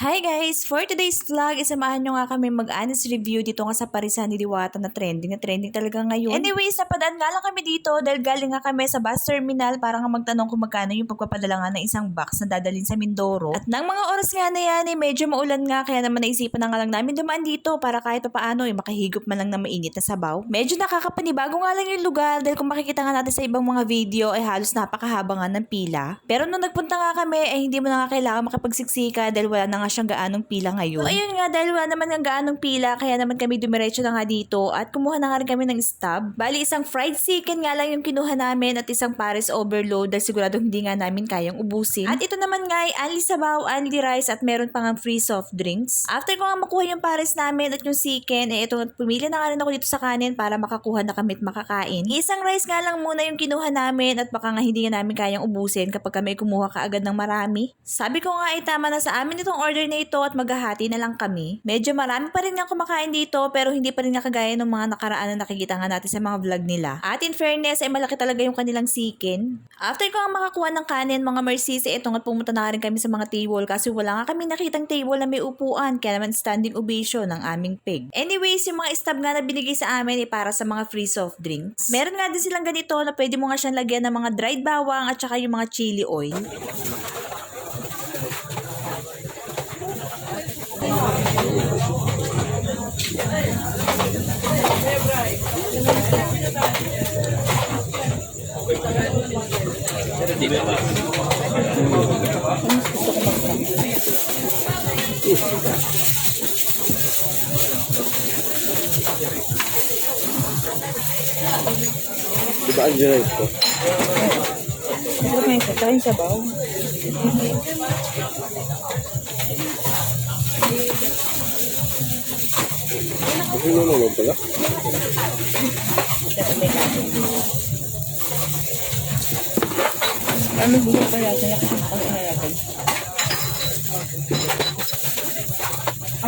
Hi guys! For today's vlog, isamahan nyo nga kami mag-honest review dito nga sa Parisan ni Diwata na trending na trending talaga ngayon. Anyways, napadaan nga lang kami dito dahil galing nga kami sa bus terminal para nga magtanong kung magkano yung pagpapadala nga ng isang box na dadalhin sa Mindoro. At nang mga oras nga na yan, eh, medyo maulan nga kaya naman naisipan na nga lang namin dumaan dito para kahit pa paano eh, makahigop man lang na mainit na sabaw. Medyo nakakapanibago nga lang yung lugar dahil kung makikita nga natin sa ibang mga video ay halos napakahaba nga ng pila. Pero nung nagpunta nga kami ay hindi mo na nga kailangan makapagsiksika dahil wala na nga siyang gaanong pila ngayon. So ayun nga, dahil wala naman nga gaanong pila, kaya naman kami dumiretso na nga dito at kumuha na nga kami ng stub. Bali, isang fried chicken nga lang yung kinuha namin at isang Paris overload dahil sigurado hindi nga namin kayang ubusin. At ito naman nga ay only sabaw, only rice at meron pa nga free soft drinks. After ko nga makuha yung Paris namin at yung chicken, eh ito, pumili na nga rin ako dito sa kanin para makakuha na kami at makakain. Isang rice nga lang muna yung kinuha namin at baka nga hindi nga namin kayang ubusin kapag kami kumuha kaagad ng marami. Sabi ko nga ay tama na sa amin itong order na ito at maghahati na lang kami. Medyo marami pa rin nga kumakain dito pero hindi pa rin nga kagaya ng mga nakaraan na nakikita nga natin sa mga vlog nila. At in fairness ay malaki talaga yung kanilang chicken. After ko nga makakuha ng kanin mga Mercedes, eh, ito nga pumunta na rin kami sa mga table kasi wala nga kami nakitang table na may upuan kaya naman standing ovation ng aming pig. Anyways, yung mga stab nga na binigay sa amin ay para sa mga free soft drinks. Meron nga din silang ganito na pwede mo nga siyang lagyan ng mga dried bawang at saka yung mga chili oil. Di ba ang rice ko? Ano may kakain sabaw? Kasi naman pala. Ano buko pa yata na kasi ang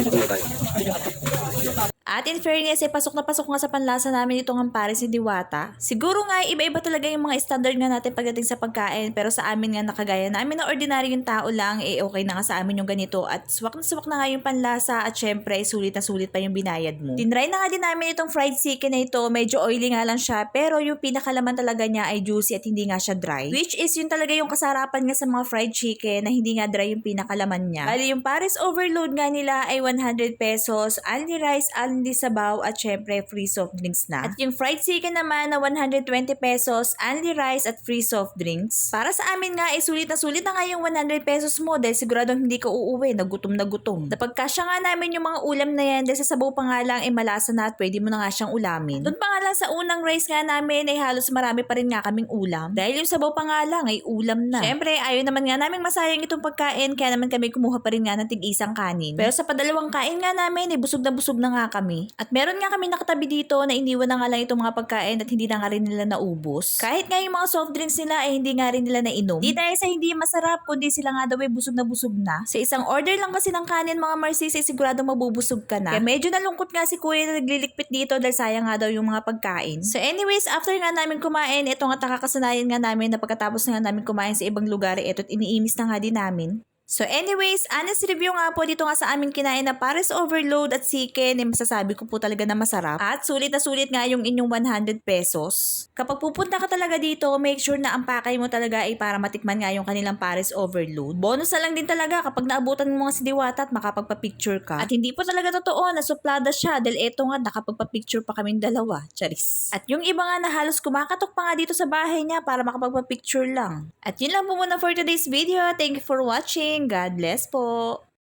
natin? At in fairness, eh, pasok na pasok nga sa panlasa namin itong ang Paris ni Diwata. Siguro nga, iba-iba talaga yung mga standard nga natin pagdating sa pagkain. Pero sa amin nga nakagaya namin na ordinary yung tao lang, eh okay na nga sa amin yung ganito. At swak na swak na nga yung panlasa. At syempre, sulit na sulit pa yung binayad mo. Tinry na nga din namin itong fried chicken na ito. Medyo oily nga lang siya. Pero yung pinakalaman talaga niya ay juicy at hindi nga siya dry. Which is yun talaga yung kasarapan nga sa mga fried chicken na hindi nga dry yung pinakalaman niya. Bali, yung Paris overload nga nila ay 100 pesos. Only rice, only sabaw at syempre free soft drinks na. At yung fried chicken naman na 120 pesos, only rice at free soft drinks. Para sa amin nga, eh, sulit na sulit na nga yung 100 pesos mo dahil sigurado hindi ka uuwi, nagutom na gutom. Napagkasya nga namin yung mga ulam na yan dahil sa sabaw pa nga lang, eh malasa na at pwede mo na nga siyang ulamin. Doon pa nga lang sa unang rice nga namin, ay halos marami pa rin nga kaming ulam. Dahil yung sabaw pa nga lang, ay ulam na. Syempre, ayaw naman nga namin masayang itong pagkain, kaya naman kami kumuha pa rin nga ng tig-isang kanin. Pero sa padalawang kain nga namin, eh, busog na busog na nga kami. At meron nga kami nakatabi dito na iniwan na nga lang itong mga pagkain at hindi na nga rin nila naubos. Kahit nga yung mga soft drinks nila ay hindi nga rin nila nainom. Di dahil sa hindi masarap, kundi sila nga daw ay busog na busog na. Sa isang order lang kasi ng kanin mga Marcis ay sigurado mabubusog ka na. Kaya medyo nalungkot nga si kuya na naglilikpit dito dahil sayang nga daw yung mga pagkain. So anyways, after nga namin kumain, ito nga nakakasanayan nga namin na pagkatapos nga namin kumain sa ibang lugar, ito't iniimis na nga din namin. So anyways, honest review nga po dito nga sa amin kinain na Paris Overload at Chicken, eh, masasabi ko po talaga na masarap. At sulit na sulit nga yung inyong 100 pesos. Kapag pupunta ka talaga dito, make sure na ang pakay mo talaga ay para matikman nga yung kanilang Paris Overload. Bonus na lang din talaga kapag naabutan mo nga si Diwata at makapagpa-picture ka. At hindi po talaga totoo na suplada siya dahil eto nga nakapagpa-picture pa kaming dalawa. Charis. At yung iba nga na halos kumakatok pa nga dito sa bahay niya para makapagpa-picture lang. At yun lang po muna for today's video. Thank you for watching. God bless po.